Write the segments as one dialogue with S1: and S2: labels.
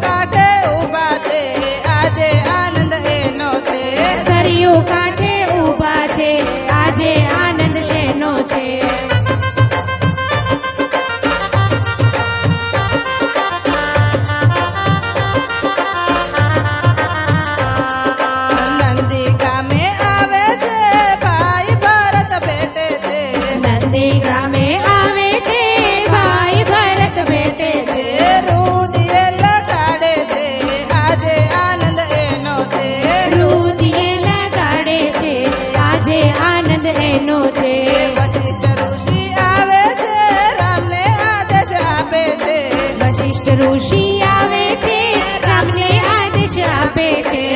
S1: કાટે ઊભા છે. આજે આનંદ એનો છે.
S2: સરિયું કાટે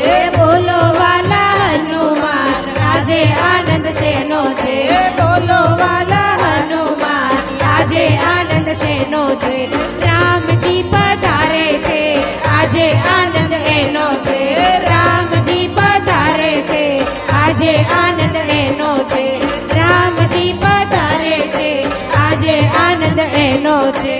S2: છે
S1: બોલો વાલા હનુમાન આજે આનંદ શેનો છે? બોલો વાલા
S2: હનુમાન આજે આનંદ શેનો છે? રામજી પધારે છે, આજે આનંદ એનો છે. રામજી પધારે છે, આજે આનંદ એનો છે. રામજી પધારે છે, આજે આનંદ એનો છે.